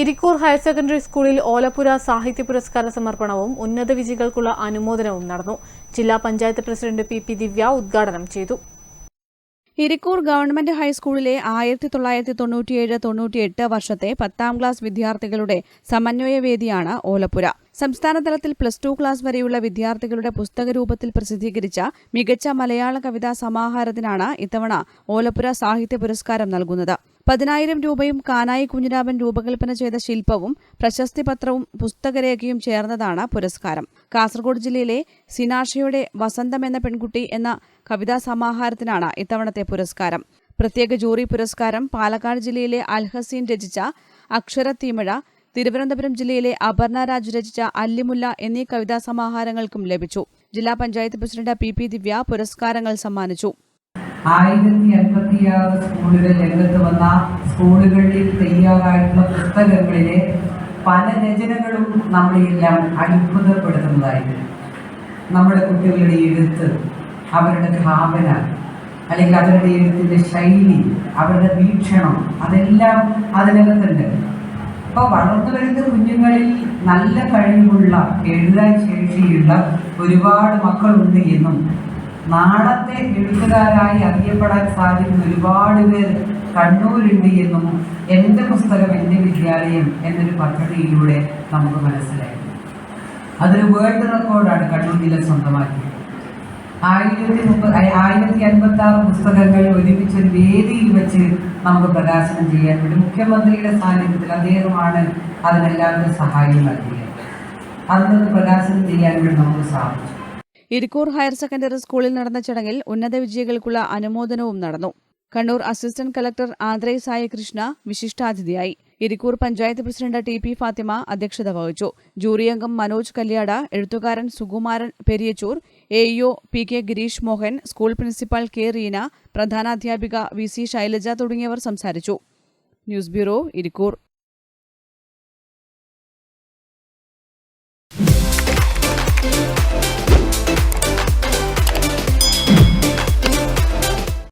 Irikkur higher secondary സ്കൂളിൽ ഓലപ്പുര സാഹിത്യ പുരസ്കാര സമർപ്പണവും ഉന്നത വിജയികൾക്കുള്ള അനുമോദനവും നടന്നു. ജില്ലാ panchayat president P P Divya ഉദ്ഘാടനം ചെയ്തു. ഇരിക്കൂർ ഗവൺമെന്റ് ഹൈസ്കൂളിലെ ആയിരത്തി തൊള്ളായിരത്തി തൊണ്ണൂറ്റിയേഴ് തൊണ്ണൂറ്റിയെട്ട് വർഷത്തെ പത്താം ക്ലാസ് വിദ്യാർത്ഥികളുടെ സമന്വയ വേദിയാണ് ഓലപ്പുര. സംസ്ഥാനതലത്തിൽ പ്ലസ് ടു ക്ലാസ് വരെയുള്ള വിദ്യാർത്ഥികളുടെ പുസ്തക രൂപത്തിൽ പ്രസിദ്ധീകരിച്ച മികച്ച മലയാള കവിതാ സമാഹാരത്തിനാണ് ഇത്തവണ ഓലപ്പുര സാഹിത്യ പുരസ്കാരം നൽകുന്നത്. പതിനായിരം രൂപയും കാനായി കുഞ്ഞിരാമൻ രൂപകൽപ്പന ചെയ്ത ശില്പവും പ്രശസ്തി പത്രവും പുസ്തകരേഖയും ചേർന്നതാണ് പുരസ്കാരം. കാസർഗോഡ് ജില്ലയിലെ സിനാഷയുടെ വസന്തം എന്ന പെൺകുട്ടി എന്ന കവിതാ സമാഹാരത്തിനാണ് ഇത്തവണത്തെ പുരസ്കാരം. പ്രത്യേക ജൂറി പുരസ്കാരം പാലക്കാട് ജില്ലയിലെ അൽഹസീൻ രചിച്ച അക്ഷരത്തീമഴ തിരുവനന്തപുരം ജില്ലയിലെ അപർണ രാജ് രചിച്ച അല്ലിമുല്ല എന്നീ കവിതാ സമാഹാരങ്ങൾക്കും ലഭിച്ചു. ജില്ലാ panchayat president P P Divya പുരസ്കാരങ്ങൾ സമ്മാനിച്ചു. ആയിരത്തി അൻപത്തിയാറ് സ്കൂളുകൾ രംഗത്ത് വന്ന സ്കൂളുകളിൽ തയ്യാറായിട്ടുള്ള പുസ്തകങ്ങളിലെ പല രചനകളും നമ്മളെല്ലാം അത്ഭുതപ്പെടുത്തുന്നതായിരുന്നു. നമ്മുടെ കുട്ടികളുടെ എഴുത്ത് അവരുടെ ഭാവന അല്ലെങ്കിൽ അവരുടെ എഴുത്തിന്റെ ശൈലി അവരുടെ വീക്ഷണം അതെല്ലാം അതിനകത്തുണ്ട്. അപ്പോൾ വളർന്നു വരുന്ന കുഞ്ഞുങ്ങളിൽ നല്ല കഴിവുള്ള എഴുതാൻ ശേഷിയുള്ള ഒരുപാട് മക്കളുണ്ട് എന്നും നാളത്തെ എഴുത്തുകാരായി അറിയപ്പെടാൻ സാധിക്കുന്ന ഒരുപാട് പേർ കണ്ണൂരുണ്ട് എന്നും എന്റെ പുസ്തകം എന്റെ വിദ്യാലയം എന്നൊരു പദ്ധതിയിലൂടെ നമുക്ക് മനസ്സിലായി. അതൊരു വേൾഡ് റെക്കോർഡാണ് കണ്ണൂർ ജില്ല സ്വന്തമാക്കിയത്. ആയിരത്തി മുപ്പത് ആയിരത്തി അൻപത്തി ആറ് പുസ്തകങ്ങൾ ഒരുമിച്ച് ഒരു വേദിയിൽ വെച്ച് നമുക്ക് പ്രകാശനം ചെയ്യാൻ വേണ്ടി മുഖ്യമന്ത്രിയുടെ സാന്നിധ്യത്തിൽ അദ്ദേഹമാണ് അതിനെല്ലാവരും സഹായം നൽകിയത്. അതിനൊന്ന് പ്രകാശനം ചെയ്യാൻ വേണ്ടി നമുക്ക് സാധിച്ചു. ഇരിക്കൂർ ഹയർ സെക്കൻഡറി സ്കൂളിൽ നടന്ന ചടങ്ങിൽ ഉന്നത വിജയികൾക്കുള്ള അനുമോദനവും നടന്നു. Kannur assistant collector Andre Saikrishna വിശിഷ്ടാതിഥിയായി. Irikkur panchayat president T P Fathima അധ്യക്ഷത വഹിച്ചു. ജൂറി അംഗം മനോജ് കല്യാട എഴുത്തുകാരൻ Sukumaran Periyachur A EO P K Girish Mohan school principal K Reena പ്രധാനാധ്യാപിക V C Shailaja തുടങ്ങിയവർ സംസാരിച്ചു. News bureau Irikkur.